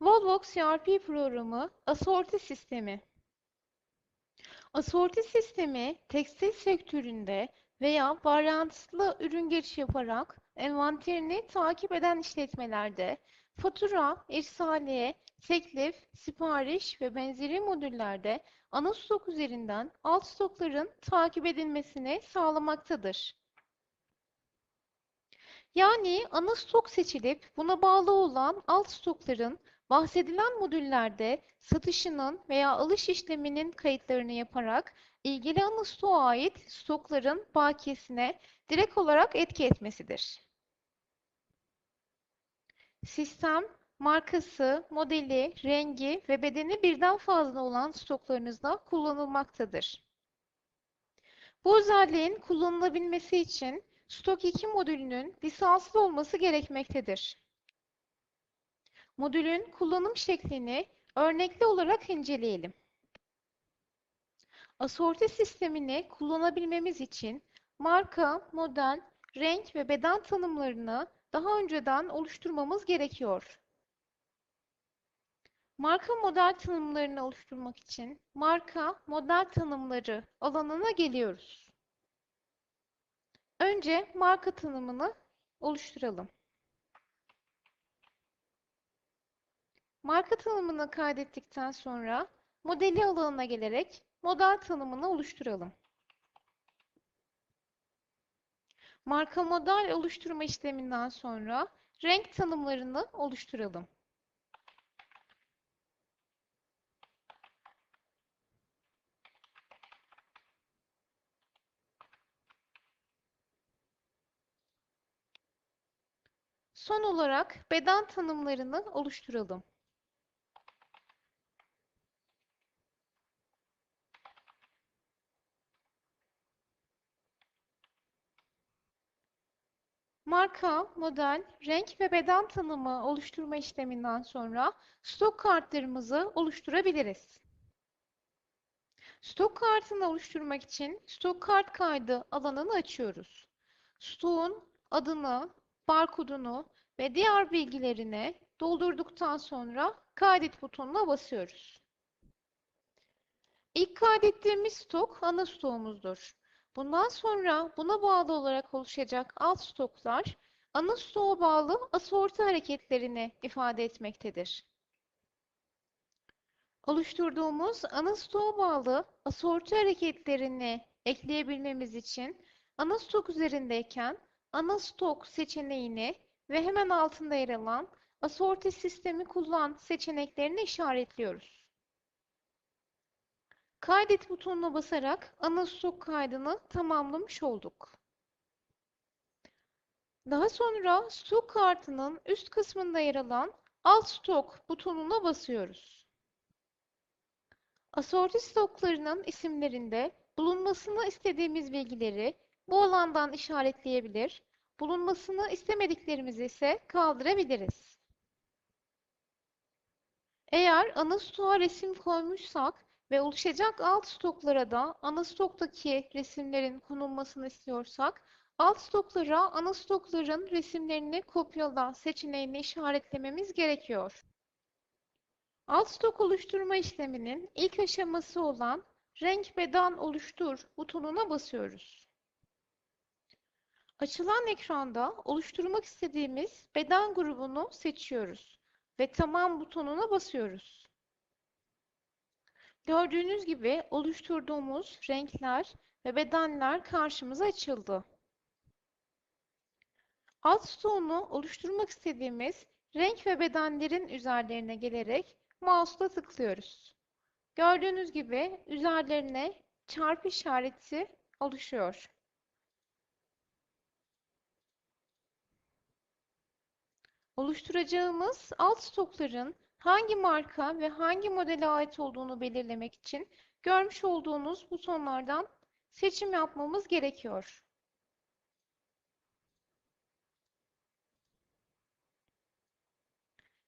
Volvox ERP programı asorti sistemi. Asorti sistemi tekstil sektöründe veya varyantlı ürün giriş yaparak envanterini takip eden işletmelerde fatura, irsaliye, teklif, sipariş ve benzeri modüllerde ana stok üzerinden alt stokların takip edilmesini sağlamaktadır. Yani ana stok seçilip buna bağlı olan alt stokların bahsedilen modüllerde satışının veya alış işleminin kayıtlarını yaparak ilgili ana stoğa ait stokların bakiyesine direkt olarak etki etmesidir. Sistem, markası, modeli, rengi ve bedeni birden fazla olan stoklarınızda kullanılmaktadır. Bu özelliğin kullanılabilmesi için Stok 2 modülünün lisanslı olması gerekmektedir. Modülün kullanım şeklini örnekli olarak inceleyelim. Asorti sistemini kullanabilmemiz için marka, model, renk ve beden tanımlarını daha önceden oluşturmamız gerekiyor. Marka model tanımlarını oluşturmak için marka model tanımları alanına geliyoruz. Önce marka tanımını oluşturalım. Marka tanımını kaydettikten sonra modeli alanına gelerek model tanımını oluşturalım. Marka model oluşturma işleminden sonra renk tanımlarını oluşturalım. Son olarak beden tanımlarını oluşturalım. Marka, model, renk ve beden tanımı oluşturma işleminden sonra stok kartlarımızı oluşturabiliriz. Stok kartını oluşturmak için stok kart kaydı alanını açıyoruz. Stoğun adını, barkodunu ve diğer bilgilerini doldurduktan sonra kaydet butonuna basıyoruz. İlk kaydettiğimiz stok ana stoğumuzdur. Bundan sonra buna bağlı olarak oluşacak alt stoklar ana stoğa bağlı asorti hareketlerini ifade etmektedir. Oluşturduğumuz ana stoğa bağlı asorti hareketlerini ekleyebilmemiz için ana stok üzerindeyken ana stok seçeneğini ve hemen altında yer alan asorti sistemi kullan seçeneklerini işaretliyoruz. Kaydet butonuna basarak ana stok kaydını tamamlamış olduk. Daha sonra stok kartının üst kısmında yer alan alt stok butonuna basıyoruz. Asorti stoklarının isimlerinde bulunmasını istediğimiz bilgileri bu alandan işaretleyebilir, bulunmasını istemediklerimizi ise kaldırabiliriz. Eğer ana stoğa resim koymuşsak ve oluşacak alt stoklara da ana stoktaki resimlerin konulmasını istiyorsak, alt stoklara ana stokların resimlerini kopyala seçeneğini işaretlememiz gerekiyor. Alt stok oluşturma işleminin ilk aşaması olan renk beden oluştur butonuna basıyoruz. Açılan ekranda oluşturmak istediğimiz beden grubunu seçiyoruz ve tamam butonuna basıyoruz. Gördüğünüz gibi oluşturduğumuz renkler ve bedenler karşımıza açıldı. Alt stoğunu oluşturmak istediğimiz renk ve bedenlerin üzerlerine gelerek mouse'la tıklıyoruz. Gördüğünüz gibi üzerlerine çarpı işareti oluşuyor. Oluşturacağımız alt stokların hangi marka ve hangi modele ait olduğunu belirlemek için görmüş olduğunuz butonlardan seçim yapmamız gerekiyor.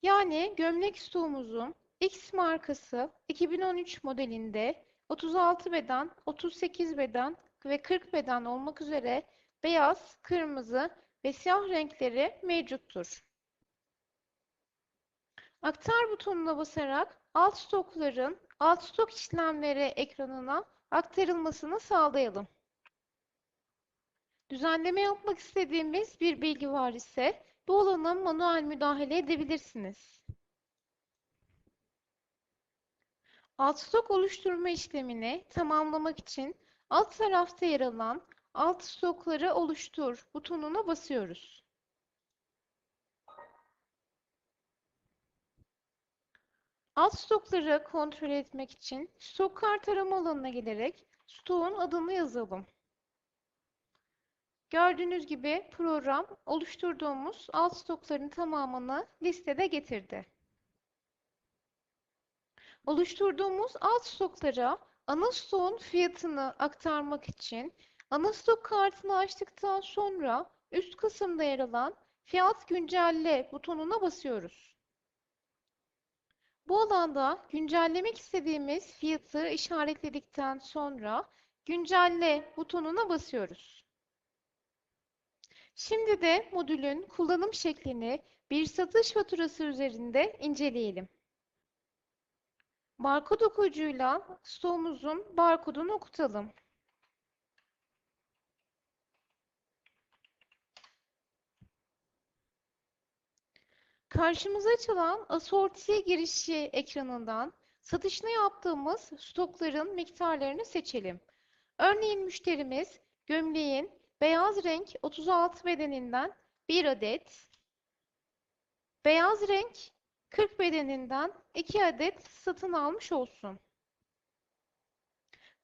Yani gömlek stoğumuzun X markası 2013 modelinde 36 beden, 38 beden ve 40 beden olmak üzere beyaz, kırmızı ve siyah renkleri mevcuttur. Aktar butonuna basarak alt stokların alt stok işlemleri ekranına aktarılmasını sağlayalım. Düzenleme yapmak istediğimiz bir bilgi var ise bu alana manuel müdahale edebilirsiniz. Alt stok oluşturma işlemini tamamlamak için alt tarafta yer alan Alt stokları oluştur butonuna basıyoruz. Alt stokları kontrol etmek için stok kart arama alanına gelerek stoğun adını yazalım. Gördüğünüz gibi program oluşturduğumuz alt stokların tamamını listede getirdi. Oluşturduğumuz alt stoklara ana stoğun fiyatını aktarmak için ana stok kartını açtıktan sonra üst kısımda yer alan Fiyat güncelle butonuna basıyoruz. Bu alanda güncellemek istediğimiz fiyatı işaretledikten sonra Güncelle butonuna basıyoruz. Şimdi de modülün kullanım şeklini bir satış faturası üzerinde inceleyelim. Barkod okuyucuyla stoğumuzun barkodunu okutalım. Karşımıza açılan asorti girişi ekranından satışını yaptığımız stokların miktarlarını seçelim. Örneğin müşterimiz gömleğin beyaz renk 36 bedeninden 1 adet, beyaz renk 40 bedeninden 2 adet satın almış olsun.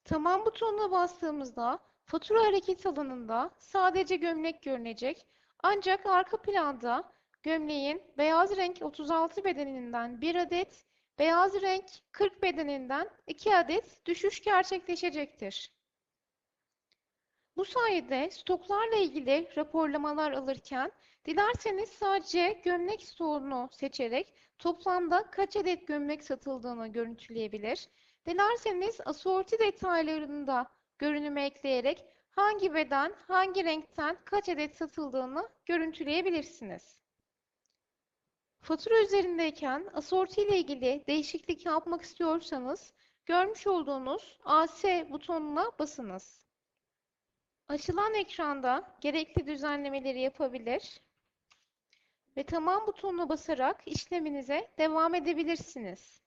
Tamam butonuna bastığımızda fatura hareket alanında sadece gömlek görünecek ancak arka planda Gömleğin beyaz renk 36 bedeninden 1 adet, beyaz renk 40 bedeninden 2 adet düşüş gerçekleşecektir. Bu sayede stoklarla ilgili raporlamalar alırken dilerseniz sadece gömlek stoğunu seçerek toplamda kaç adet gömlek satıldığını görüntüleyebilir. Dilerseniz asorti detaylarını da görünüme ekleyerek hangi beden, hangi renkten kaç adet satıldığını görüntüleyebilirsiniz. Fatura üzerindeyken asorti ile ilgili değişiklik yapmak istiyorsanız görmüş olduğunuz AS butonuna basınız. Açılan ekranda gerekli düzenlemeleri yapabilir ve tamam butonuna basarak işleminize devam edebilirsiniz.